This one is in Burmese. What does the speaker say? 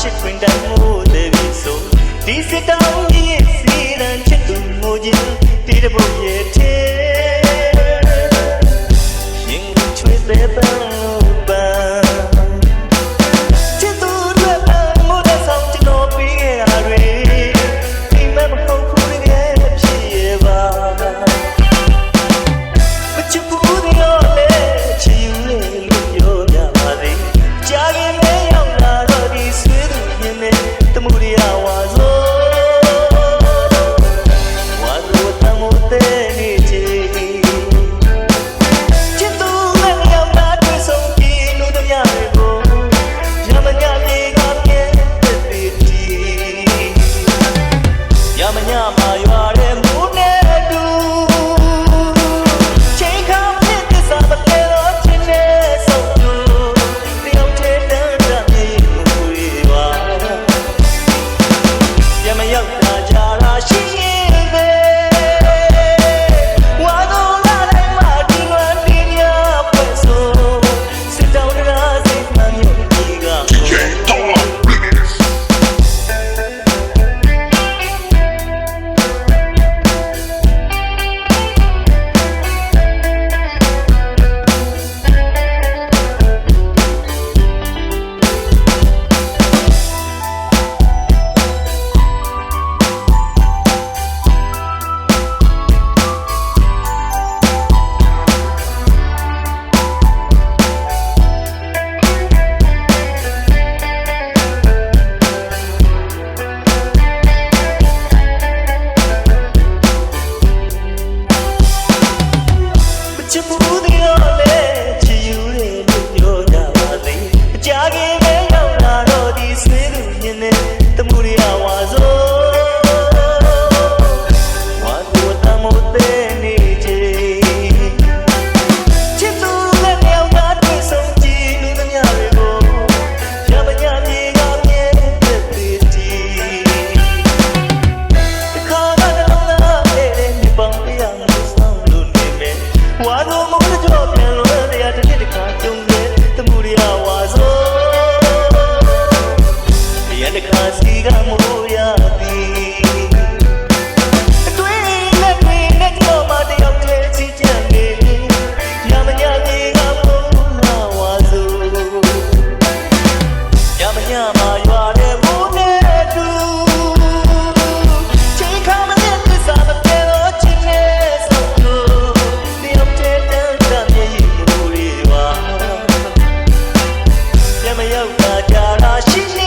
ချစ်ခွင့်တမို့တဲ့ဆိုဒီစတောင်းကြီး to prove the honest. ရောက်ပါကြတာရှိ